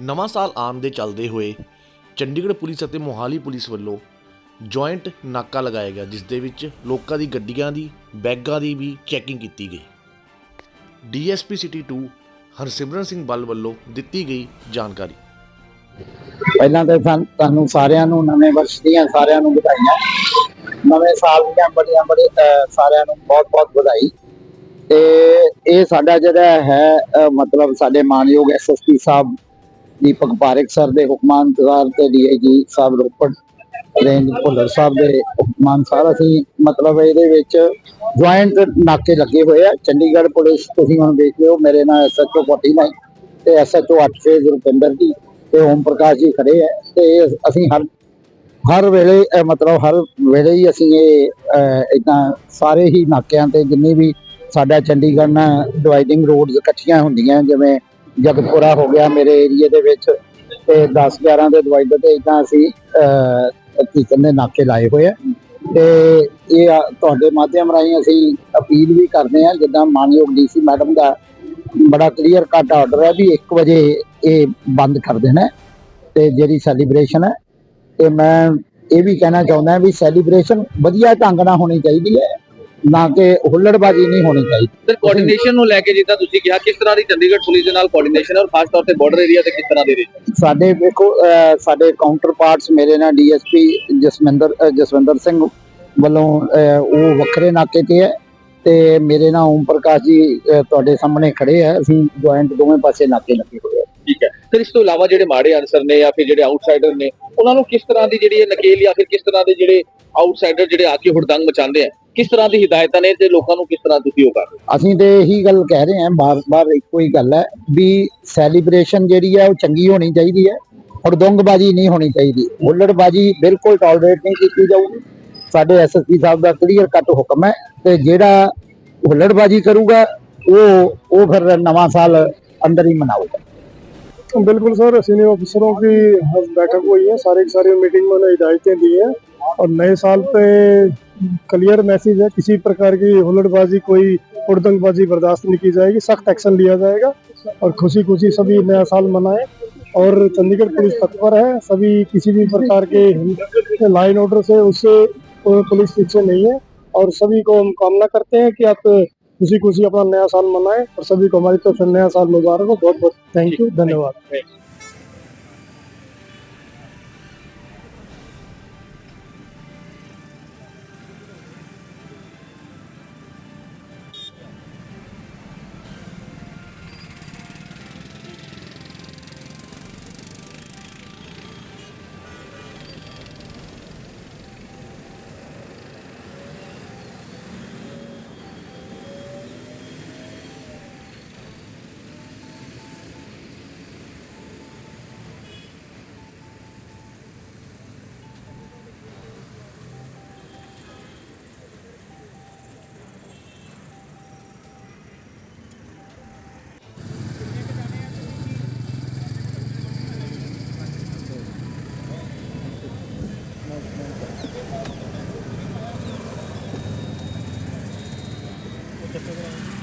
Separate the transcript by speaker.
Speaker 1: ਨਵਾਂ ਸਾਲ ਆਉਣ ਦੇ ਚੱਲਦੇ ਹੋਏ ਚੰਡੀਗੜ੍ਹ ਪੁਲਿਸ ਅਤੇ ਮੋਹਾਲੀ ਪੁਲਿਸ ਵੱਲੋਂ ਜੁਆਇੰਟ ਨਾਕਾ ਲਗਾਇਆ ਗਿਆ ਜਿਸ ਦੇ ਵਿੱਚ ਲੋਕਾਂ ਦੀ ਗੱਡੀਆਂ ਦੀ ਬੈਗਾਂ ਦੀ ਵੀ ਚੈਕਿੰਗ ਕੀਤੀ ਗਈ। ਡੀਐਸਪੀ ਸਿਟੀ 2 ਹਰਸਿਮਰਨ ਸਿੰਘ ਬੱਲ ਵੱਲੋਂ ਦਿੱਤੀ ਗਈ ਜਾਣਕਾਰੀ।
Speaker 2: ਪਹਿਲਾਂ ਤਾਂ ਸਾਨ- ਤੁਹਾਨੂੰ ਸਾਰਿਆਂ ਨੂੰ ਨਵੇਂ ਵਰਸ਼ ਦੀਆਂ ਸਾਰਿਆਂ ਨੂੰ ਵਧਾਈਆਂ। ਨਵੇਂ ਸਾਲ ਦੀਆਂ ਬੜੀਆਂ ਬੜੀ ਸਾਰਿਆਂ ਨੂੰ ਬਹੁਤ ਬਹੁਤ ਵਧਾਈ। ਤੇ ਇਹ ਸਾਡਾ ਜਿਹੜਾ ਹੈ ਅਹ, ਮਤਲਬ ਸਾਡੇ ਮਾਨਯੋਗ ਐਸਐਸਪੀ ਸਾਹਿਬ ਦੀਪਕ ਪਾਰੇਖ ਸਰ ਦੇ ਹੁਕਮਾਂ ਅਨੁਸਾਰ ਤੇ ਡੀਆਈਜੀ ਸਾਹਿਬ ਰੋਪੜ ਰੇਂਜ ਭੁੱਲਰ ਸਾਹਿਬ ਦੇ ਹੁਕਮਾਂ ਅਨੁਸਾਰ ਅਸੀਂ ਮਤਲਬ ਇਹਦੇ ਵਿੱਚ ਜੁਆਇੰਟ ਨਾਕੇ ਲੱਗੇ ਹੋਏ ਆ। ਚੰਡੀਗੜ੍ਹ ਪੁਲਿਸ, ਤੁਸੀਂ ਹੁਣ ਦੇਖ ਲਿਓ, ਮੇਰੇ ਨਾਲ ਐਸਐਚਓ 49 ਤੇ ਐਸਐਚਓ 8 ਫੇਜ਼ ਰੁਪਿੰਦਰ ਜੀ ਤੇ ਓਮ ਪ੍ਰਕਾਸ਼ ਜੀ ਖੜੇ ਹੈ ਤੇ ਅਸੀਂ ਹਰ ਹਰ ਵੇਲੇ ਮਤਲਬ ਹਰ ਵੇਲੇ ਹੀ ਅਸੀਂ ਇਹ ਇਦਾਂ ਸਾਰੇ ਹੀ ਨਾਕਿਆਂ ਤੇ ਜਿੰਨੇ ਵੀ ਸਾਡਾ ਚੰਡੀਗੜ੍ਹ ਨਾਲ ਡਿਵਾਈਡਿੰਗ ਰੋਡਸ ਇਕੱਠੀਆਂ ਹੁੰਦੀਆਂ, ਜਿਵੇਂ ਜਗਤਪੁਰਾ ਹੋ ਗਿਆ ਮੇਰੇ ਏਰੀਏ ਦੇ ਵਿੱਚ ਤੇ 10 11 ਦੇ ਡਿਵਾਈਡਰ ਤੇ ਇਦਾਂ ਅਸੀਂ, ਅਹ ਕੀ ਕਹਿੰਦੇ ਨਾਕੇ ਲਾਏ ਹੋਏ ਆ। ਤੇ ਇਹ ਤੁਹਾਡੇ ਮਾਧਿਅਮ ਰਾਹੀਂ ਅਸੀਂ ਅਪੀਲ ਵੀ ਕਰਦੇ ਆ ਜਿੱਦਾਂ ਮਾਨਯੋਗ ਡੀਸੀ ਮੈਡਮ ਦਾ ਬੜਾ ਕਲੀਅਰ ਕੱਟ ਆਰਡਰ ਹੈ ਵੀ 1 ਵਜੇ ਇਹ ਬੰਦ ਕਰ ਦੇਣਾ ਹੈ ਤੇ ਜਿਹੜੀ ਸੈਲੀਬ੍ਰੇਸ਼ਨ ਹੈ। ਤੇ ਮੈਂ ਇਹ ਵੀ ਕਹਿਣਾ ਚਾਹੁੰਦਾ ਵੀ ਸੈਲੀਬ੍ਰੇਸ਼ਨ ਵਧੀਆ ਢੰਗ ਨਾਲ ਹੋਣੀ ਚਾਹੀਦੀ ਹੈ। ਨਾ ਕਿ ਹੁੱਲੜਬਾਜ਼ੀ ਨਹੀਂ ਹੋਣੀ ਚਾਹੀਦੀ।
Speaker 3: ਸਰ ਕੋਆਰਡੀਨੇਸ਼ਨ ਨੂੰ ਲੈ ਕੇ ਜਿੱਦਾਂ ਤੁਸੀਂ ਕਿਹਾ ਕਿਸ ਤਰ੍ਹਾਂ ਦੀ ਚੰਡੀਗੜ੍ਹ ਪੁਲਿਸ ਦੇ ਨਾਲ ਕੋਆਰਡੀਨੇਸ਼ਨ ਹੈ ਔਰ ਖਾਸ ਤੌਰ ਤੇ ਬਾਰਡਰ ਏਰੀਆ ਤੇ ਕਿਸ ਤਰ੍ਹਾਂ ਦੇ ਰਹੇ
Speaker 2: ਸਾਡੇ ਵੇਖੋ ਸਾਡੇ ਕਾਊਂਟਰ ਪਾਰਟਸ ਮੇਰੇ ਨਾਲ ਡੀਐਸਪੀ ਜਸਵਿੰਦਰ ਜਸਵਿੰਦਰ ਸਿੰਘ ਵੱਲੋਂ ਉਹ ਵੱਖਰੇ ਨਾਕੇ ਤੇ ਹੈ ਤੇ ਮੇਰੇ ਨਾਲ ਓਮ ਪ੍ਰਕਾਸ਼ ਜੀ ਤੁਹਾਡੇ ਸਾਹਮਣੇ ਖੜੇ ਆ ਅਸੀਂ ਜੁਆਇੰਟ ਦੋਵੇਂ ਪਾਸੇ ਨਾਕੇ ਲੱਗੇ ਹੋਏ
Speaker 3: ਹੈ ਫਿਰ ਇਸ ਤੋਂ ਇਲਾਵਾ ਜਿਹੜੇ ਮਾੜੇ ਅਨਸਰ ਨੇ ਜਾਂ ਫਿਰ ਜਿਹੜੇ ਆਊਟਸਾਈਡਰ ਨੇ, ਉਹਨਾਂ ਨੂੰ ਕਿਸ ਤਰ੍ਹਾਂ ਦੀ ਜਿਹੜੀ ਨਕੇਲ ਜਾਂ ਫਿਰ ਕਿਸ ਤਰ੍ਹਾਂ ਦੇ ਜਿਹੜੇ ਆਊਟਸਾਈਡਰ ਜਿਹੜੇ ਆ ਕੇ ਹੁੜਦੰਗ ਮਚਾਉਂਦੇ ਆ, ਕਿਸ ਤਰ੍ਹਾਂ ਦੀ ਹਦਾਇਤਾਂ ਨੇ ਤੇ ਲੋਕਾਂ ਨੂੰ ਕਿਸ ਤਰ੍ਹਾਂ ਤੁਸੀਂ ਉਹ ਕਰ ਰਹੇ ਹੋ?
Speaker 2: ਅਸੀਂ ਤੇ ਇਹੀ ਗੱਲ ਕਹਿ ਰਹੇ ਹਾਂ ਬਾਰ-ਬਾਰ ਇੱਕੋ ਹੀ ਗੱਲ ਹੈ ਵੀ ਸੈਲੀਬ੍ਰੇਸ਼ਨ ਜਿਹੜੀ ਹੈ ਉਹ ਚੰਗੀ ਹੋਣੀ ਚਾਹੀਦੀ ਹੈ, ਹੁੜਦੰਗਬਾਜ਼ੀ ਨਹੀਂ ਹੋਣੀ ਚਾਹੀਦੀ। ਹੁੱਲੜਬਾਜ਼ੀ ਬਿਲਕੁਲ ਟੋਲਰੇਟ ਨਹੀਂ ਕੀਤੀ ਜਾਊਗੀ। ਸਾਡੇ ਐਸਐਸਪੀ ਸਾਹਿਬ ਦਾ ਕਲੀਅਰ ਕੱਟ ਹੁਕਮ ਹੈ ਤੇ ਜਿਹੜਾ ਹੁੱਲੜਬਾਜ਼ੀ ਕਰੂਗਾ, ਉਹ ਉਹ ਫਿਰ ਨਵਾਂ ਸਾਲ ਅੰਦਰ ਹੀ ਮਨਾਊਗਾ।
Speaker 4: बिल्कुल सर सीनियर ऑफिसरों की बैठक हुई है। सारे की सारी मीटिंग में उन्हें हिदायतें दी हैं। और नए साल पे क्लियर मैसेज है, किसी प्रकार की हुलड़बाजी कोई उड़दंगबाजी बर्दाश्त नहीं की जाएगी। सख्त एक्शन लिया जाएगा और खुशी खुशी सभी नया साल मनाएँ। और चंडीगढ़ पुलिस तत्पर है। सभी किसी भी प्रकार के लाइन ऑर्डर से, उससे, पुलिस पीछे नहीं है। और सभी को हम कामना करते हैं कि आप खुशी खुशी अपना नया साल मनाएं और सभी को हमारी तरफ से नया साल मुबारक हो बहुत बहुत थैंक यू धन्यवाद
Speaker 5: Este Gracias.